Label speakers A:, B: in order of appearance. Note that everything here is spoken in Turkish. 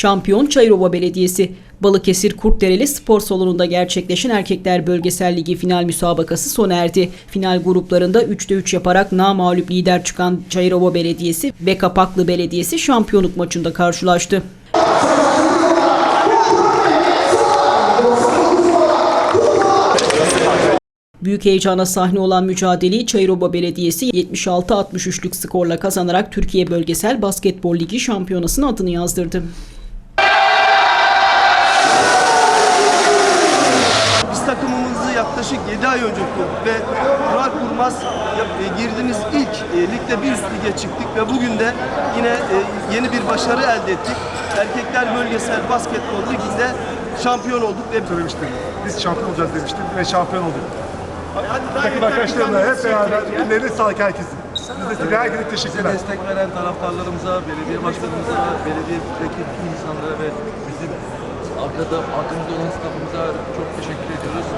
A: Şampiyon Çayırova Belediyesi. Balıkesir Kurtdereli Spor Salonu'nda gerçekleşen Erkekler Bölgesel Ligi final müsabakası sona erdi. Final gruplarında 3'te 3 yaparak namağlup lider çıkan Çayırova Belediyesi ve Kapaklı Belediyesi şampiyonluk maçında karşılaştı. Büyük heyecana sahne olan mücadeleyi Çayırova Belediyesi 76-63'lük skorla kazanarak Türkiye Bölgesel Basketbol Ligi şampiyonasının adını yazdırdı.
B: Takımımızı yaklaşık 7 ay önce kurduk ve kurar kurmaz e, girdiğimiz ilk e, ligde bir üst lige çıktık ve bugün de yine e, yeni bir başarı elde ettik. Erkekler Bölgesel Basketbol Ligi'nde şampiyon olduk ve
C: söylemiştim. Biz şampiyon olacağız demiştim ve şampiyon olduk. Takım arkadaşlarımla hep beraber ellerine sağlık herkesin. Size herkese
D: Bize
C: teşekkürler.
D: destek veren taraftarlarımıza, belediye başkanımıza, belediyedeki insanlara ve bizim arkada arkamızda olan stafımıza çok teşekkür ediyoruz.